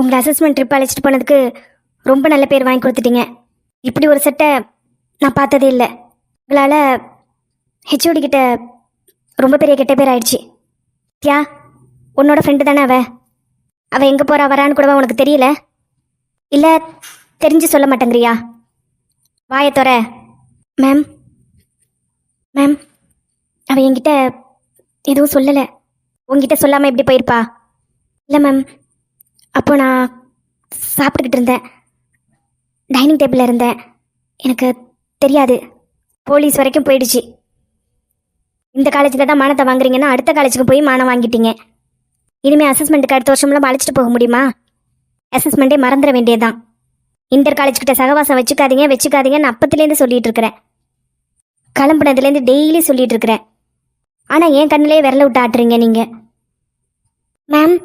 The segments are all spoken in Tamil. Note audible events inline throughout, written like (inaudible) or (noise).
உங்களை அசஸ்மெண்ட் ட்ரிப் அழைச்சிட்டு போனதுக்கு ரொம்ப நல்ல பேர் வாங்கி கொடுத்துட்டீங்க. இப்படி ஒரு சட்டை நான் பார்த்ததே இல்லை. உங்களால் ஹெச்ஓடி கிட்ட ரொம்ப பெரிய கெட்ட பேர் ஆயிடுச்சு. தியா உன்னோட ஃப்ரெண்டு தானே அவ? அவள் எங்கே போகிறா வரான்னு கூடவா உனக்கு தெரியல? இல்லை தெரிஞ்சு சொல்ல மாட்டேங்கிறியா? வாயை மேம் மேம் அவள் என்கிட்ட எதுவும் சொல்லலை. உங்ககிட்ட சொல்லாமல் எப்படி போயிருப்பா? இல்லை மேம் அப்போ நான் சாப்பிட்டுக்கிட்டு இருந்தேன். டைனிங் டேபிளில் இருந்தேன். எனக்கு தெரியாது. போலீஸ் வரைக்கும் போயிடுச்சு. இந்த காலேஜில் தான் மானத்தை வாங்குறீங்கன்னா அடுத்த காலேஜுக்கு போய் மானம் வாங்கிட்டீங்க. இனிமேல் அசஸ்மெண்ட்டுக்கு அடுத்த வருஷம்லாம் அழைச்சிட்டு போக முடியுமா? அசஸ்மெண்ட்டே மறந்துட வேண்டியதுதான். இன்டர் காலேஜ் கிட்ட சகவாசம் வச்சுக்காதீங்க வச்சுக்காதீங்கன்னு அப்பத்துலேருந்து சொல்லிட்டு இருக்கிறேன். கிளம்புனதுலேருந்து டெய்லி சொல்லிட்டு இருக்கிறேன். ஆனால் என் கண்ணிலே விரல விட்டு ஆட்டுறீங்க நீங்கள் மேம்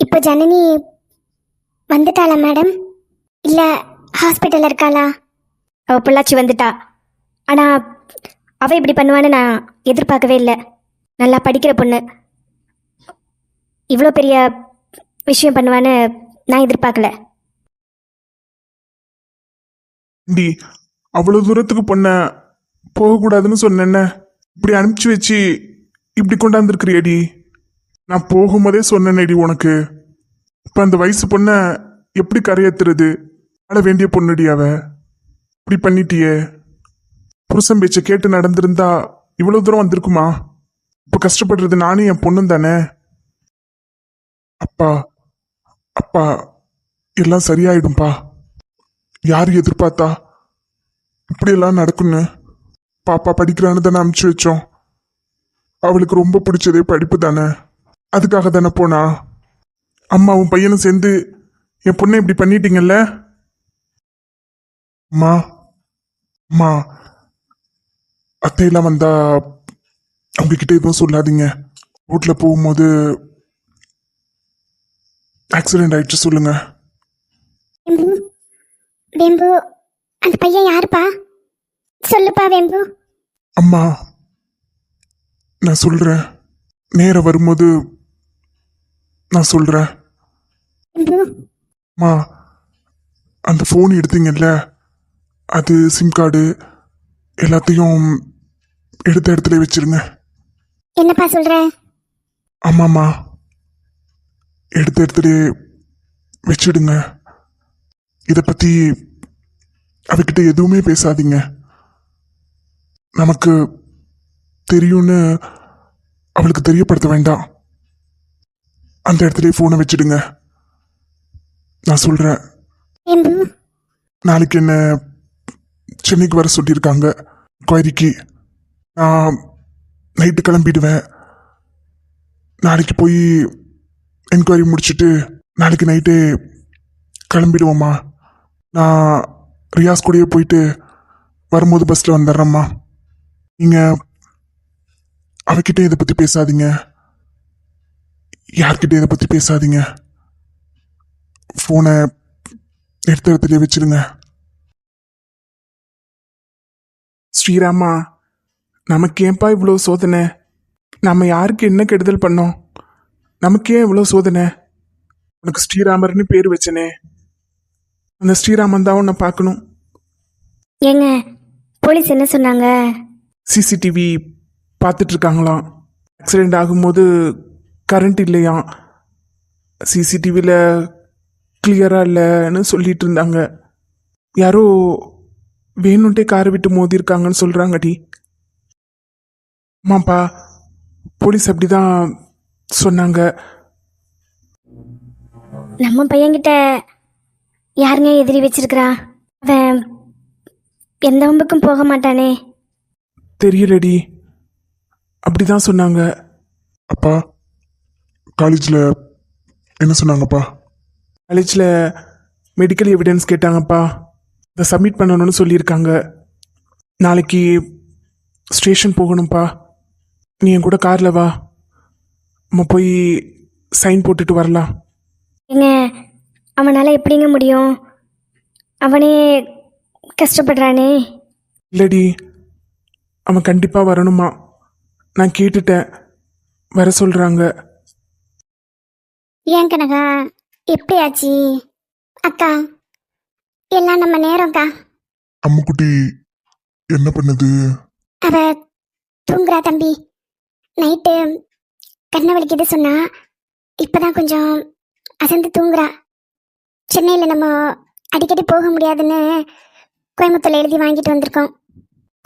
இப்போ ஜனனி வந்துட்டாளா மேடம்? இல்லை ஹாஸ்பிட்டலில் இருக்காளா? அவ பிள்ளாச்சி வந்துட்டா. ஆனால் அவ இப்படி பண்ணுவான்னு நான் எதிர்பார்க்கவே இல்லை. நல்லா படிக்கிற பொண்ணு. இவ்வளோ பெரிய விஷயம் பண்ணுவான்னு நான் எதிர்பார்க்கல. டி அவ்வளவு தூரத்துக்கு பொண்ண போகக்கூடாதுன்னு சொன்னேன்ன. இப்படி அனுப்பிச்சு வச்சு இப்படி கொண்டாந்துருக்கிறியடி நான் போகும்போதே சொன்னேனேடி உனக்கு. இப்போ அந்த வயசு பொண்ணை எப்படி கரையேற்றுறது ஆள வேண்டிய பொண்ணுடி அவ. இப்படி பண்ணிட்டியே. புருஷன் பேச்சை கேட்டு நடந்திருந்தா இவ்வளோ தூரம் வந்திருக்குமா? இப்போ கஷ்டப்படுறது நானும் என் பொண்ணும் தானே. அப்பா அப்பா எல்லாம் சரியாயிடும்பா. யார் எதிர்பார்த்தா இப்படியெல்லாம் நடக்குன்னு பாப்பா படிக்கிறான்னு தானே அமுச்சு வச்சோம். அவளுக்கு ரொம்ப பிடிச்சதே படிப்பு தானே. அதுக்காக தானே போனா? அம்மாவும் பையனும் சேர்ந்து என் பொண்ணை இப்படி பண்ணிட்டீங்கல்ல? அம்மா அம்மா அத்தையெல்லாம் வந்தா அவங்க கிட்ட எதுவும் சொல்லாதீங்க. ரோட்ல போகும்போது ஆக்சிடென்ட் ஆயிடுச்சு சொல்லுங்க. வெம்பு அந்த பையன் யாருப்பா? சொல்லுப்பா வெம்பு. அம்மா நான் சொல்றேன். நேரம் வரும்போது நான் சொல்றேன். அம்மா அந்த ஃபோன் எடுத்தீங்கல்ல? அது சிம் கார்டு எல்லாத்தையும் எடுத்த இடத்துல வச்சிருங்க. என்னப்பா சொல்ற? ஆமாம்மா. எடுத்த இடத்துல வச்சிடுங்க. இதை பற்றி அவகிட்ட எதுவுமே பேசாதீங்க. நமக்கு தெரியும்னு அவளுக்கு தெரியப்படுத்த வேண்டாம். அந்த இடத்துல ஃபோனை வச்சிடுங்க. நான் சொல்கிறேன் நாளைக்கு என்ன சென்னைக்கு வர சொல்லியிருக்காங்க குவாரிக்கு நான் நைட்டு கிளம்பிடுவேன். நாளைக்கு போய் என்கொயரி முடிச்சுட்டு நாளைக்கு நைட்டே கிளம்பிடுவோம்மா. நான் ரியாஸ் கூடயே போயிட்டு வரும்போது பஸ்ஸில் வந்துடுறேம்மா. நீங்கள் அவகிட்ட இதை பற்றி பேசாதீங்க. யார்கிட்ட இதை பற்றி பேசாதீங்க? ஃபோனை எடுத்த இடத்துல வச்சிருங்க. ஸ்ரீராமா நமக்கு ஏன்பா இவ்வளோ சோதனை? நம்ம யாருக்கு என்ன கெடுதல் பண்ணோம்? நமக்கு இவ்வளோ சோதனை? உனக்கு ஸ்ரீராமர்னு பேர் வச்சனே. அந்த ஸ்ரீராமன் தான் உன்னை பார்க்கணும். ஏங்க போலீஸ் என்ன சொன்னாங்க? சிசிடிவி பார்த்துட்டு இருக்காங்களாம் ஆக்சிடெண்ட் ஆகும்போது கரண்ட் இல்லையாம். சிசிடிவியில் கிளியராக இல்லைன்னு சொல்லிட்டு இருந்தாங்க. யாரோ வேணுன்ட்டே காரை விட்டு மோதிருக்காங்கன்னு சொல்கிறாங்கடி ஆமாப்பா போலீஸ் அப்படி தான் சொன்னாங்க. நம்ம பையன்கிட்ட யாருங்க எதிரி வச்சிருக்கிறா? அவன் எந்த வம்புக்கும் போக மாட்டானே. தெரியலடி அப்படி தான் சொன்னாங்க. அப்பா காலேஜில் என்ன சொன்னாங்கப்பா? காலேஜில் மெடிக்கல் எவிடன்ஸ் கேட்டாங்கப்பா. அதை சப்மிட் பண்ணணும்னு சொல்லியிருக்காங்க. நாளைக்கு ஸ்டேஷன் போகணும்ப்பா. நீ என் கூட காரில் வா. நம்ம போய் சைன் போட்டுட்டு வரலாம். ஏங்க அவனால் எப்படிங்க முடியும்? அவனே கஷ்டப்படுறானே. இல்லடி அவன் கண்டிப்பாக வரணுமா? நான் கேட்டுட்டேன். வர சொல்கிறாங்க ஏன் கனகா? எப்படி ஆச்சு அக்கா எல்லாம் நம்ம நேரம்க்கா. அம்முக்குட்டி என்ன பண்ணுது? அவ தூங்குறா தம்பி. நைட்டு கண்ணை வலிக்குது சொன்னா இப்பதான் கொஞ்சம் அசந்து தூங்குறா. சென்னையில் நம்ம அடிக்கடி போக முடியாதுன்னு கோயம்புத்தூர்ல எழுதி வாங்கிட்டு வந்திருக்கோம்.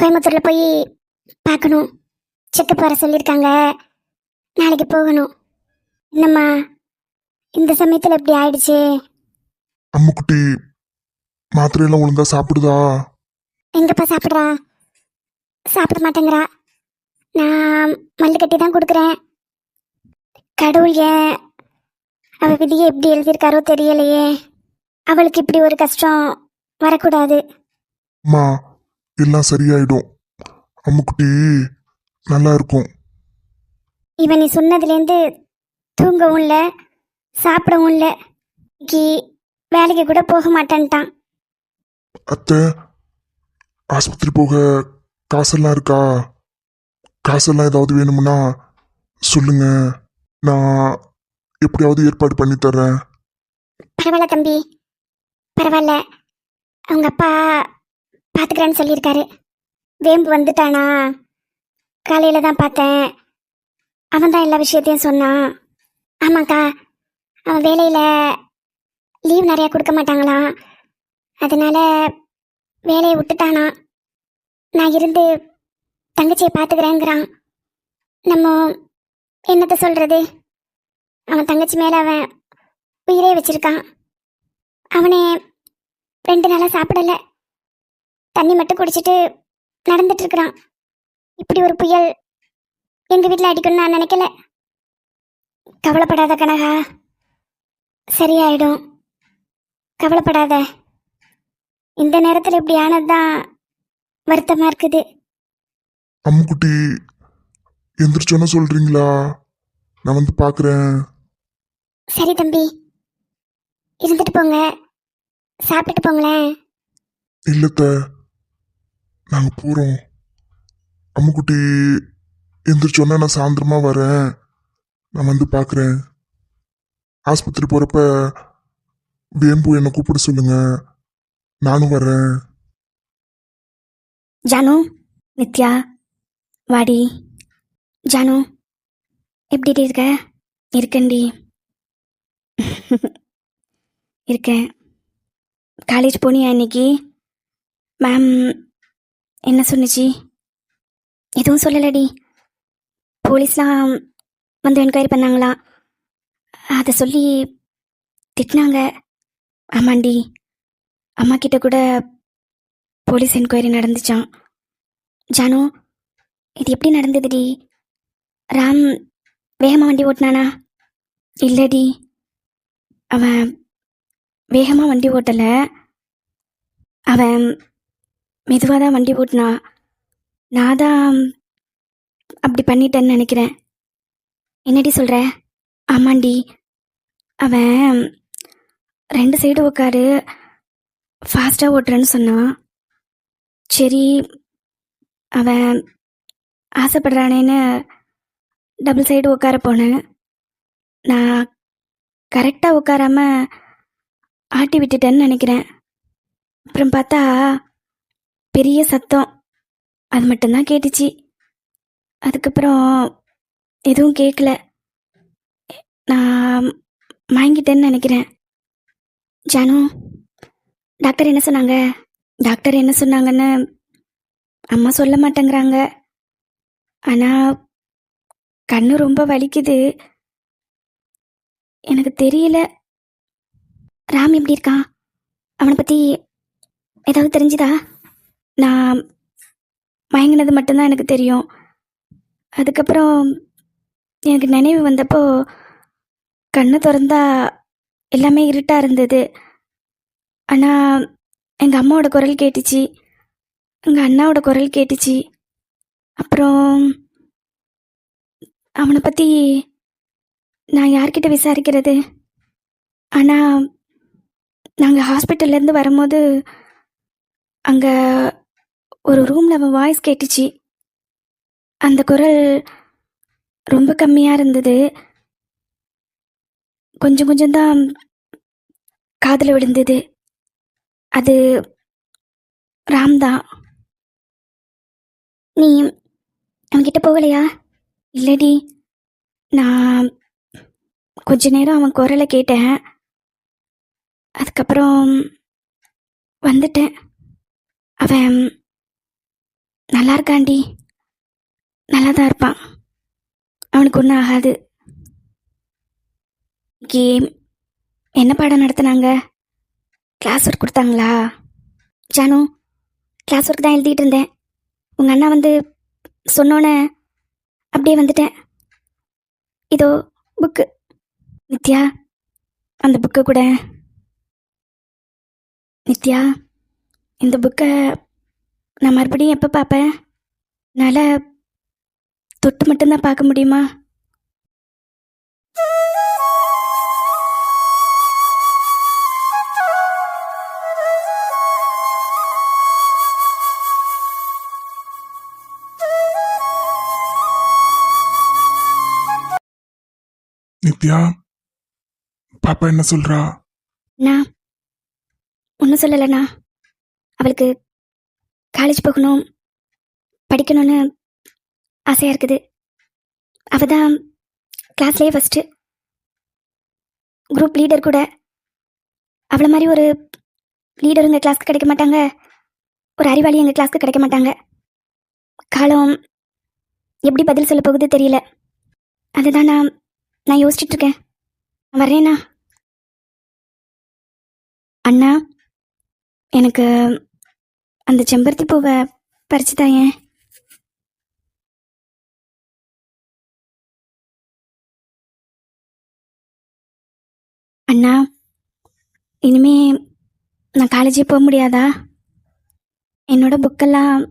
கோயம்புத்தூர்ல போய் பார்க்கணும். செக்கப் வர சொல்லியிருக்காங்க. நாளைக்கு போகணும். என்னம்மா? இந்த சமயத்தில் இப்படி ஆயிடுச்சு? அம்முக்குட்டி மாத்திரையெல்லாம் ஒழுங்கா சாப்பிடுதா? எங்கப்பா சாப்பிட்றா? சாப்பிட மாட்டேங்கிறா. நான் மல்லு கட்டி தான் கொடுக்குறேன். கடவுள் ஏன் அவ விதியை எப்படி எழுதியிருக்காரோ தெரியலையே. அவளுக்கு இப்படி ஒரு கஷ்டம் வரக்கூடாது. அம்மா எல்லாம் சரியாயிடும். அம்முக்குட்டி நல்லா இருக்கும். இவன் நீ சொன்னதுலேருந்து தூங்கவும் இல்லை. சாப்பிடவும் இல்லை. இன்னைக்கு வேலைக்கு கூட போக மாட்டேன்ட்டான். அத்தை ஆஸ்பத்திரி போக காசெல்லாம் இருக்கா? காசெல்லாம் ஏதாவது வேணும்னா சொல்லுங்க. நான் எப்படியாவது ஏற்பாடு பண்ணி தர்றேன். பரவாயில்ல தம்பி. பரவாயில்ல. அவங்க அப்பா பார்த்துக்கிறேன்னு சொல்லியிருக்காரு. வேம்பு வந்துட்டானா? காலையில் தான் பார்த்தேன். அவன் தான் எல்லா விஷயத்தையும் சொன்னான். ஆமாக்கா வேலையில் லீவ் நிறையா கொடுக்க மாட்டாங்களாம். அதனால வேலையை விட்டுட்டானா. நான் இருந்து தங்கச்சியை பார்த்துக்கிறேங்கிறான். நம்ம என்னத்தை சொல்கிறது அவன் தங்கச்சி மேலே அவன் உயிரே வச்சிருக்கான். அவனே ரெண்டு நாளாக சாப்பிடலை. தண்ணி மட்டும் குடிச்சிட்டு நடந்துட்டுருக்குறான். இப்படி ஒரு புயல் எங்கள் வீட்டில் அடிக்கணும்னு நான் நினைக்கல. கவலைப்படாத கனகா. சரியாயிடும். கவலைப்படாத. இந்த நேரத்தில் இப்படி ஆனது தான் வருத்தமாக இருக்குது. அம்முக்குட்டி எந்திரிச்சோன்னு சொல்றீங்களா? நான் வந்து பார்க்குறேன் சரி தம்பி. இருந்துட்டு போங்க. சாப்பிட்டுட்டு போங்களேன். இல்லத்த நாங்க போறோம். அம்முக்குட்டி எந்திரிச்சோன்னா நான் சாயந்தரமா வரேன். நான் வந்து பார்க்குறேன் ஆஸ்பத்திரி போகிறப்ப வேம்பு என்னை கூப்பிட சொல்லுங்க. நானும் வர்றேன். ஜானு நித்யா வாடி. ஜானு எப்படி இருக்க? இருக்கேன்டி. (laughs) இருக்கேன். காலேஜ் போனியா இன்னைக்கு? மேம் என்ன சொன்னுச்சு? எதுவும் சொல்லலடி. போலீஸ்லாம் வந்து என்கொயரி பண்ணாங்களாம் அதை சொல்லி திட்டினாங்க. ஆமாண்டி. அம்மா கிட்ட கூட போலீஸ் என்கொயரி நடந்துச்சான் ஜானு இது எப்படி நடந்ததுடி? ராம் வேகமாக வண்டி ஓட்டினானா? இல்லடி. அவன் வேகமாக வண்டி ஓட்டலை. அவன் மெதுவாக தான் வண்டி ஓட்டினான் நான் தான் அப்படி பண்ணிட்டேன்னு நினைக்கிறேன். என்னடி சொல்கிற ஆமாண்டி. அவன் ரெண்டு சைடு உட்காரு ஃபாஸ்ட்டாக ஓட்டுறேன்னு சொன்னான். சரி அவன் ஆசைப்படுறானேன்னு டபுள் சைடு உட்கார போனேன். நான் கரெக்டாக உட்காராம ஆட்டி விட்டுட்டேன்னு நினைக்கிறேன். அப்புறம் பார்த்தா பெரிய சத்தம். அது மட்டும்தான் கேட்டுச்சு. அதுக்கப்புறம் எதுவும் கேட்கல நான் வாங்கிட்டேன்னு நினைக்கிறேன். ஜானு டாக்டர் என்ன சொன்னாங்க? டாக்டர் என்ன சொன்னாங்கன்னு அம்மா சொல்ல மாட்டேங்கிறாங்க. ஆனால் கண்ணு ரொம்ப வலிக்குது. எனக்கு தெரியல. ராம் எப்படி இருக்கான்? அவனை பற்றி ஏதாவது தெரிஞ்சுதா? நான் மயங்கினது மட்டும்தான் எனக்கு தெரியும். அதுக்கப்புறம் எனக்கு நினைவு வந்தப்போ கண்ணை திறந்தா எல்லாமே இருட்டாக இருந்தது. ஆனால் எங்கள் அம்மாவோட குரல் கேட்டுச்சு. எங்கள் அண்ணாவோட குரல் கேட்டுச்சு. அப்புறம் அவனை பற்றி நான் யார்கிட்ட விசாரிக்கிறது? ஆனால் நாங்கள் ஹாஸ்பிட்டல்லேருந்து வரும்போது அங்கே ஒரு ரூமில் அவன் வாய்ஸ் கேட்டுச்சு. அந்த குரல் ரொம்ப கம்மியாக இருந்தது. கொஞ்சம் கொஞ்சம் தான் காதில் விழுந்தது. அது ராம் தான். நீ அவன்கிட்ட போகலையா? இல்லடி. நான் கொஞ்ச நேரம் அவன் குரலை கேட்டேன். அதுக்கப்புறம் வந்துட்டேன். அவன் நல்லா இருக்காண்டி நல்லா தான் இருப்பான். அவனுக்கு ஒன்றும் ஆகாது. கேம் என்ன பாடம் நடத்துனாங்க? கிளாஸ் ஒர்க் கொடுத்தாங்களா? ஜானு கிளாஸ் ஒர்க் தான் எழுதிட்டு இருந்தேன். உங்கள் அண்ணா வந்து சொன்னோன்னே அப்படியே வந்துட்டேன். இதோ புக்கு நித்யா அந்த புக்கை கூட. நித்யா இந்த புக்கை நான் மறுபடியும் எப்போ பார்ப்பேன்? என்னால் தொட்டு மட்டும்தான் பார்க்க முடியுமா? நித்யா பாப்பா என்ன சொல்றா? நான் ஒன்றும் சொல்லலைண்ணா. அவளுக்கு காலேஜ் போகணும் படிக்கணும்னு ஆசையாக இருக்குது. அவள் தான் கிளாஸ்லேயே ஃபஸ்ட்டு குரூப் லீடர் கூட. அவளை மாதிரி ஒரு லீடர் எங்கள் கிளாஸ்க்கு கிடைக்க மாட்டாங்க. ஒரு அறிவாளி எங்கள் கிளாஸ்க்கு கிடைக்க மாட்டாங்க. காலம் எப்படி பதில் சொல்ல போகுது தெரியல. அதுதான் நான் நான் யோசிச்சுட்டு இருக்கேன் வரேனா அண்ணா எனக்கு அந்த செம்பருத்தி பூவை பறிச்சு ஏன் அண்ணா இனிமே நான் காலேஜே போக முடியாதா? என்னோட புக்கெல்லாம்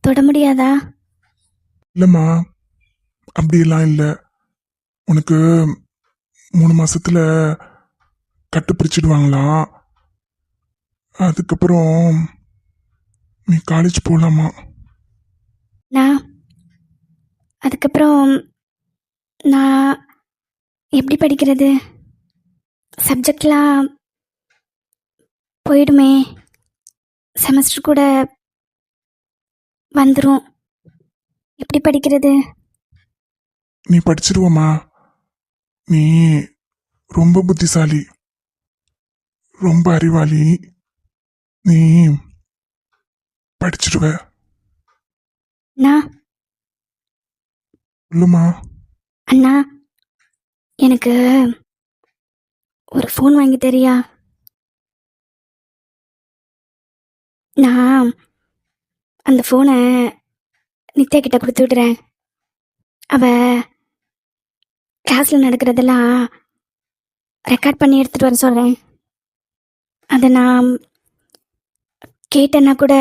தொட முடியாதா? இல்லைம்மா அப்படியெல்லாம் இல்லை. உனக்கு மூணு மாசத்துல கட்டு பிரிச்சிடுவாங்களாம் அதுக்கப்புறம் நீ காலேஜ் போகலாமா நான் அதுக்கப்புறம் நான் எப்படி படிக்கிறது? சப்ஜெக்ட்லாம் போயிடுமே. செமஸ்டர் கூட வந்துடும் எப்படி படிக்கிறது? நீ படிச்சிடுவம்மா நீ ரொம்ப புத்திசாலி ரொம்ப அறிவாளி. நீ படிச்சிடுவ சொல்லுமா. அண்ணா எனக்கு ஒரு ஃபோன் வாங்கி தரியா? நான் அந்த ஃபோனை நித்யா கிட்ட கொடுத்து விடுறேன். அவ கிளாஸில் நடக்கிறதெல்லாம் ரெக்கார்ட் பண்ணி எடுத்துகிட்டு வர சொல்கிறேன் அதை நான் கேட்டேன்னா கூட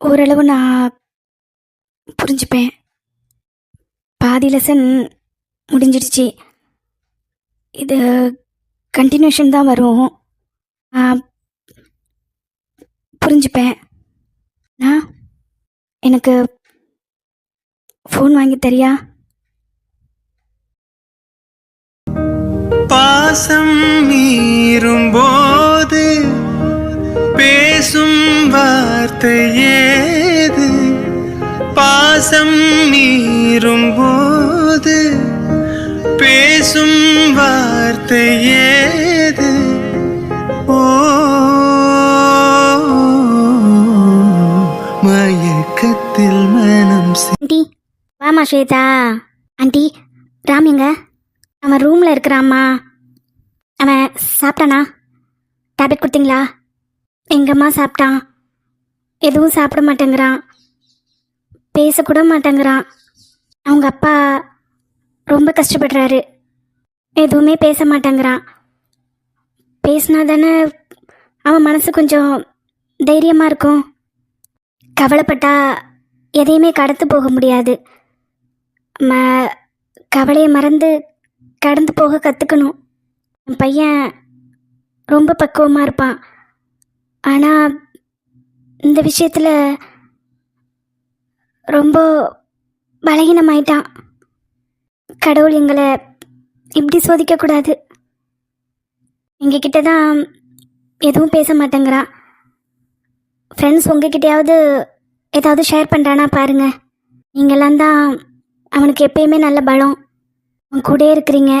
ஓரளவு நான் புரிஞ்சுப்பேன். பாதி லெசன் முடிஞ்சிடுச்சு. இது கண்டினியூஷன் தான் வரும். புரிஞ்சுப்பேன். நான் எனக்கு ஃபோன் வாங்கி தரியா? பாசம் மீறும்போது பேசும் வார்த்தை ஏது? பாசம் மீறும்போது பேசும் வார்த்தை ஏது? ஓ மயக்கத்தில் மனம் ஆண்டி வாமா ஸ்வேதா. ஆண்டி ராம் எங்க? அவன் ரூமில் இருக்கிறாம்மா. அவன் சாப்பிட்டானா? டேப்லெட் கொடுத்தீங்களா? எங்கம்மா சாப்பிட்டான். எதுவும் சாப்பிட மாட்டேங்கிறான். பேசக்கூட மாட்டேங்கிறான். அவங்க அப்பா ரொம்ப கஷ்டப்படுறாரு. எதுவுமே பேச மாட்டேங்கிறான். பேசினா தானே அவன் மனசு கொஞ்சம் தைரியமாக இருக்கும். கவலைப்பட்டா எதையுமே கடந்து போக முடியாது. ம கவலையை மறந்து கடந்து போக கற்றுக்கணும் என் பையன் ரொம்ப பக்குவமாக இருப்பான். ஆனால் இந்த விஷயத்தில் ரொம்ப பலகீனமாயிட்டான். கடவுள் எங்களை இப்படி சோதிக்கக்கூடாது. எங்ககிட்ட தான் எதுவும் பேச மாட்டேங்கிறான். ஃப்ரெண்ட்ஸ் உங்ககிட்டயாவது ஏதாவது ஷேர் பண்ணுறானா பாருங்கள் நீங்களாம் தான் அவனுக்கு எப்பயுமே நல்ல பலம். உன் கூட இருக்கிறீங்க.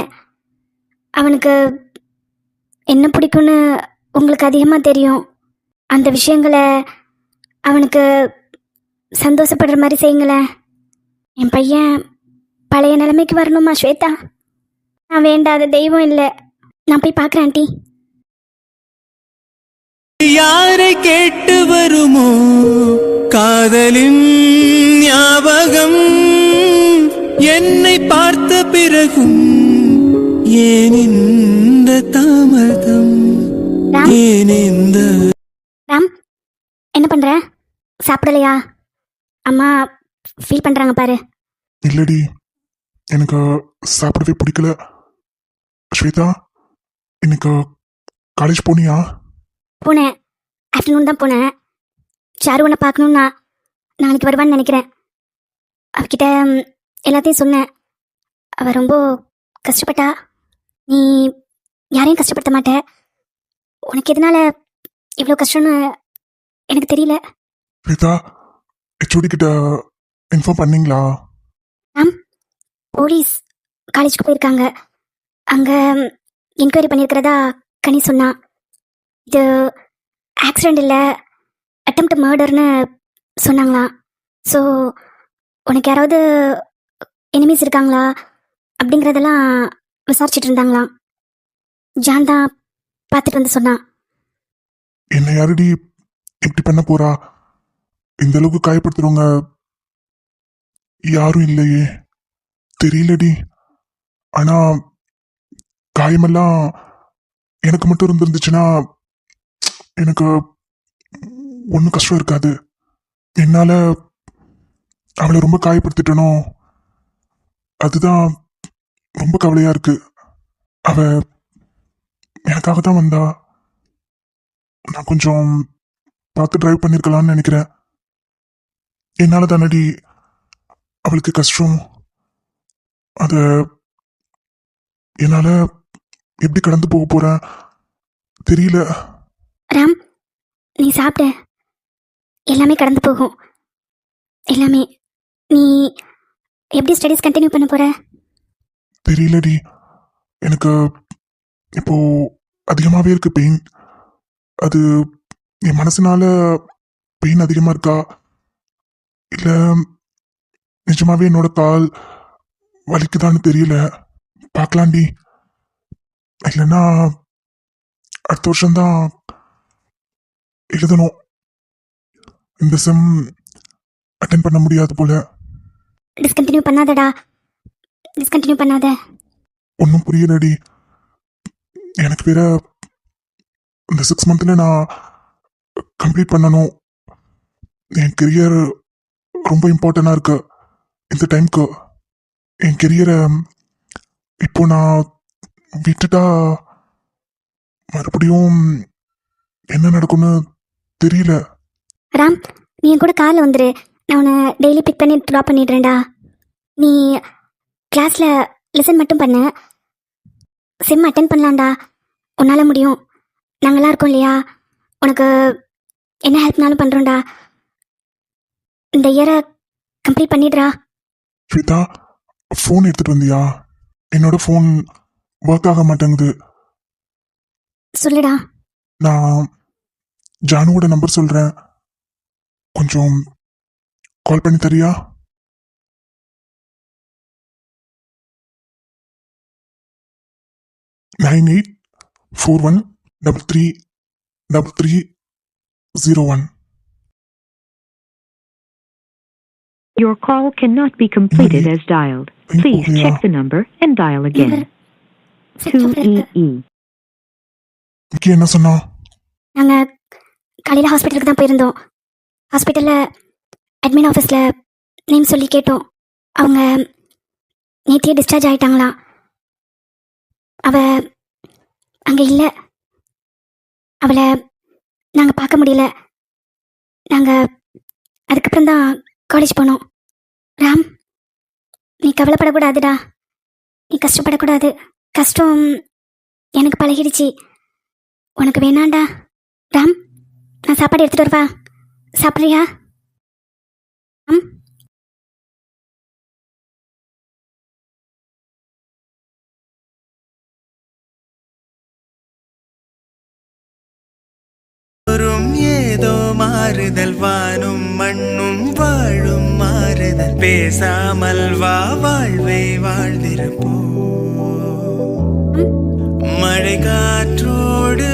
அவனுக்கு என்ன பிடிக்கும்னு உங்களுக்கு அதிகமாக தெரியும். அந்த விஷயங்களை அவனுக்கு சந்தோஷப்படுற மாதிரி செய்யுங்களேன். என் பையன் பழைய நிலைமைக்கு வரணுமா ஸ்வேதா? நான் வேண்டாத தெய்வம் இல்லை. நான் போய் பார்க்குறேன் ஆண்டி. யாரை கேட்டு வருமோ? காதலின் ஞாபகம் என்னை பார்த்த பிறகும் ஏனி இந்த ராம் என்ன பண்ணுற சாப்பிடலையா? அம்மா ஃபீல் பண்ணுறாங்க பாரு. இல்லடி எனக்கு சாப்பிடவே பிடிக்கல. ஸ்வேதா இன்னைக்கு காலேஜ் போனியா? போனேன். ஆஃப்டர்நூன் தான் போனேன். சாரு உன்னை பார்க்கணுன்னா நாளைக்கு வருவான்னு நினைக்கிறேன். அவகிட்ட எல்லாத்தையும் சொன்னேன். அவள் ரொம்ப கஷ்டப்பட்டா. நீ யாரையும் கஷ்டப்படுத்த மாட்ட. உனக்கு எதனால இவ்வளோ கஷ்டம்னு எனக்கு தெரியல. ஸ்வேதா ஹெச்ஓடி கிட்ட இன்ஃபார்ம் பண்ணீங்களா? போலீஸ் காலேஜுக்கு போயிருக்காங்க. அங்கே என்கொயரி பண்ணியிருக்கிறதா கனி சொன்னா. இது ஆக்சிடெண்ட் இல்லை அட்டம்ப்ட் மர்டர்னு சொன்னாங்களாம் ஸோ உனக்கு யாராவது எனிமீஸ் இருக்காங்களா? அப்படிங்கிறதெல்லாம் விசாரிச்சுட்டு இருந்தாங்களாம். ஜான் தான் பார்த்துட்டு வந்து சொன்னான். என்ன யாரடி இப்படி பண்ண போறா? இந்த அளவுக்கு காயப்படுத்துறவங்க யாரும் இல்லையே. தெரியலடி. ஆனா காயமெல்லாம் எனக்கு மட்டும் இருந்திருந்துச்சுன்னா எனக்கு ஒன்றும் கஷ்டம் இருக்காது. என்னால் அவளை ரொம்ப காயப்படுத்திட்டனோ. அதுதான் ரொம்ப கவலையாக இருக்கு. அவள் எனக்காக தான் வந்தா. நான் கொஞ்சம் பார்த்து டிரைவ் பண்ணியிருக்கலாம்னு நினைக்கிறேன். என்னால் தானடி அவளுக்கு கஷ்டம். அதை என்னால் எப்படி கடந்து போக போகிறேன் தெரியல. ராம் நீ சாப்பிட்ட எல்லாமே கடந்து போகும். எல்லாமே. நீ எப்படி ஸ்டடீஸ் கண்டினியூ பண்ண போற? தெரியலடி. எனக்கு இப்போ அதிகமாகவே இருக்கு பெயின் அது என் மனசுனால பெயின் அதிகமாக இருக்கா? இல்லை நிஜமாவே என்னோட கால் வலிக்குதான்னு தெரியல. பார்க்கலாண்டி. இல்லைன்னா அடுத்த வருஷம்தான் எழுதணும். இந்த செம் அட்டன் பண்ண முடியாது போல. டிஸ்கண்டினியூ பண்ணாதடா. டிஸ்கண்டினியூ பண்ணாத. ஒன்றும் புரியலடி. எனக்கு வேற இந்த சிக்ஸ் மந்த்தில் நான் கம்ப்ளீட் பண்ணணும். என் கெரியர் ரொம்ப இம்பார்ட்டண்டாக இருக்கு. இந்த டைம்க்கு என் கெரியரை இப்போ நான் விட்டுட்டா மறுபடியும் என்ன நடக்கும்னு தெரியல. ராம் நீ என் கூட காரில் வந்துரு. நான் உன்னை டெய்லி பிக் பண்ணி ட்ராப் பண்ணிடுறேன்டா. நீ கிளாஸில் லெசன் மட்டும் பண்ண. சிம் அட்டன் பண்ணலாம்டா. உன்னால் முடியும். நாங்களாம் இருக்கோம் இல்லையா? உனக்கு என்ன ஹெல்ப்னாலும் பண்ணுறோம்டா இந்த இயரை கம்ப்ளீட் பண்ணிடுறா. ஸ்வேதா ஃபோன் எடுத்துட்டு வந்தியா? என்னோட ஃபோன் ஒர்க் ஆக மாட்டேங்குது. சொல்லுடா. நான் ஜானுவோட நம்பர் சொல்கிறேன் கொஞ்சம் கால் பண்ணி தரியா? Nine eight four one double three double three zero one Your call cannot be completed as dialed. Please check the number and dial again. E Switch off இருக்கு. 2EE. விக்கி என்ன சொன்னா நாங்கள் காலையில் ஹாஸ்பிட்டலுக்கு தான் போயிருந்தோம் ஹாஸ்பிட்டலில் அட்மின் ஆஃபீஸில் நேம் சொல்லி கேட்டோம் அவங்க நேத்தியே டிஸ்சார்ஜ் ஆயிட்டாங்களாம் அவ அங்கே இல்லை. அவளை நாங்கள் பார்க்க முடியல. நாங்கள் அதுக்கப்புறம் தான் காலேஜ் போனோம். ராம் நீ கவலைப்படக்கூடாதுடா. நீ கஷ்டப்படக்கூடாது. கஷ்டம் எனக்கு பழகிடுச்சு. உனக்கு வேணாண்டா ராம் நான் சாப்பாடு எடுத்துகிட்டு வருவா? சாப்பிட்றியா? ம் மண்ணும் ஏதோ மாறுதல். வானும் மண்ணும் வாழும் மாறுதல். பேசாமல் வா வாழ்வை வாழ்ந்திருப்போ மழை காற்றோடு